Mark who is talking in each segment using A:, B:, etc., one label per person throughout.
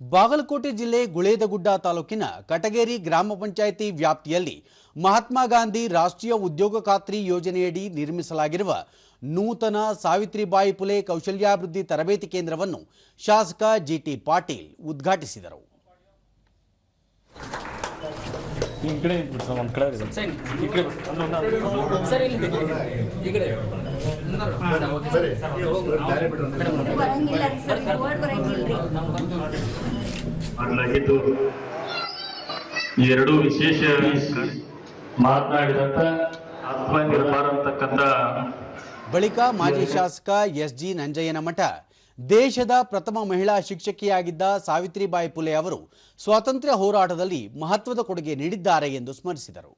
A: ಬಾಗಲಕೋಟೆ ಜಿಲ್ಲೆ ಗುಳೇದಗುಡ್ಡ ತಾಲೂಕಿನ ಕಟಗೇರಿ ಗ್ರಾಮ ಪಂಚಾಯಿತಿ ವ್ಯಾಪ್ತಿಯಲ್ಲಿ ಮಹಾತ್ಮ ಗಾಂಧಿ ರಾಷ್ಟ್ರೀಯ ಉದ್ಯೋಗ ಖಾತ್ರಿ ಯೋಜನೆಯಡಿ ನಿರ್ಮಿಸಲಾಗಿರುವ ನೂತನ ಸಾವಿತ್ರಿಬಾಯಿ ಪುಲೆ ಕೌಶಲ್ಯಾಭಿವೃದ್ಧಿ ತರಬೇತಿ ಕೇಂದ್ರವನ್ನು ಶಾಸಕ ಜಿಟಿ ಪಾಟೀಲ್ ಉದ್ಘಾಟಿಸಿದರು.
B: ಮಾಡಲಾಗಿದ್ದು ಎರಡು ವಿಶೇಷ ಮಾತನಾಡಿದಂತ ಆತ್ಮನಿರ್ಭರಂತಕ್ಕಂತ
A: ಬಳಿಕ ಮಾಜಿ ಶಾಸಕ ಎಸ್ ಜಿ ನಂಜಯ್ಯನಮಠ ದೇಶದ ಪ್ರಥಮ ಮಹಿಳಾ ಶಿಕ್ಷಕಿಯಾಗಿದ್ದ ಸಾವಿತ್ರಿಬಾಯಿ ಪುಲೆ ಅವರು ಸ್ವಾತಂತ್ರ್ಯ ಹೋರಾಟದಲ್ಲಿ ಮಹತ್ವದ ಕೊಡುಗೆ ನೀಡಿದ್ದಾರೆ ಎಂದು ಸ್ಮರಿಸಿದರು.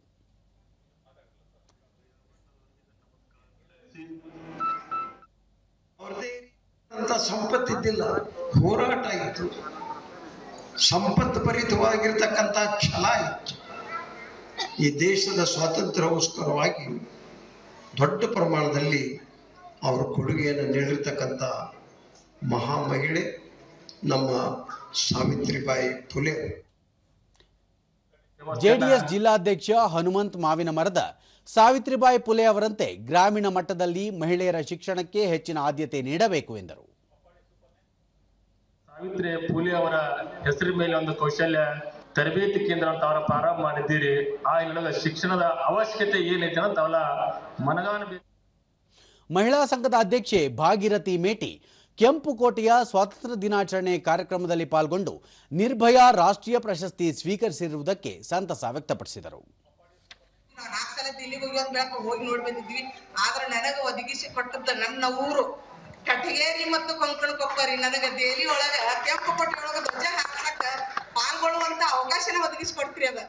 C: ಸಂಪತ್ತಿದ್ದಿಲ್ಲ ಹೋರಾಟ ಇತ್ತು. ಭರಿತವಾಗಿರ್ತಕ್ಕಂಥ ಛಲ ಇತ್ತು. ಈ ದೇಶದ ಸ್ವಾತಂತ್ರ್ಯಕ್ಕೋಸ್ಕರವಾಗಿ ದೊಡ್ಡ ಪ್ರಮಾಣದಲ್ಲಿ ಅವರ ಕೊಡುಗೆಯನ್ನು ನೀಡಿರ್ತಕ್ಕಂಥ ಮಹಾ ಮಹಿಳೆ ನಮ್ಮ ಸಾವಿತ್ರಿಬಾಯಿ ಫುಲೆ
A: ಜೆಡಿಎಸ್ ಜಿಲ್ಲಾಧ್ಯಕ್ಷ ಹನುಮಂತ್ ಮಾವಿನ ಮರದ, ಸಾವಿತ್ರಿಬಾಯಿ ಫುಲೆ ಅವರಂತೆ ಗ್ರಾಮೀಣ ಮಟ್ಟದಲ್ಲಿ ಮಹಿಳೆಯರ ಶಿಕ್ಷಣಕ್ಕೆ ಹೆಚ್ಚಿನ ಆದ್ಯತೆ ನೀಡಬೇಕು ಎಂದರು.
D: ಸಾವಿತ್ರಿ ಫೂಲೆ ಅವರ ಹೆಸರಿನ ಮೇಲೆ ಒಂದು ಕೌಶಲ್ಯ ತರಬೇತಿ ಕೇಂದ್ರ ಅಂತ ಅವರ ಪ್ರಾರಂಭ ಮಾಡಿದ್ದೀರಿ. ಆ ಇಲ್ಲದ ಶಿಕ್ಷಣದ ಅವಶ್ಯಕತೆ ಏನೈತೆ ಅಂತ ಅವಲ ಮನಗಾನ
A: ಮಹಿಳಾ ಸಂಘದ ಅಧ್ಯಕ್ಷೆ ಭಾಗೀರಥಿ ಮೇಟಿ ಕೆಂಪುಕೋಟೆಯ ಸ್ವಾತಂತ್ರ್ಯ ದಿನಾಚರಣೆ ಕಾರ್ಯಕ್ರಮದಲ್ಲಿ ಪಾಲ್ಗೊಂಡು ನಿರ್ಭಯ ರಾಷ್ಟ್ರೀಯ ಪ್ರಶಸ್ತಿ ಸ್ವೀಕರಿಸಿರುವುದಕ್ಕೆ ಸಂತಸ ವ್ಯಕ್ತಪಡಿಸಿದರು.
E: ನಾವ್ ನಾಲ್ಕು ಸಲ ದಿಲ್ಲಿಗೆ ಹೋಗಿ ಒಂದ್ ಆದ್ರೆ ಹೋಗಿ ನೋಡಿ ಬಂದಿದ್ವಿ ಆದ್ರ ನನಗ ಒದಗಿಸಿ ಕೊಟ್ಟದ್ದ ನನ್ನ ಊರು ಕಟಗೇರಿ ಮತ್ತು ಕೊಂಕಣ ಕೊಪ್ಪರಿ ನನಗ ದೆಹಲಿ ಒಳಗ ಕೆಂಪು ಕೋಟೆ ಒಳಗ ಧ್ವಜ ಹಾಕಕ ಪಾಲ್ಗೊಳ್ಳುವಂತ ಅವಕಾಶನ ಒದಗಿಸಿ ಕೊಡ್ತೀರಿ ಅದ.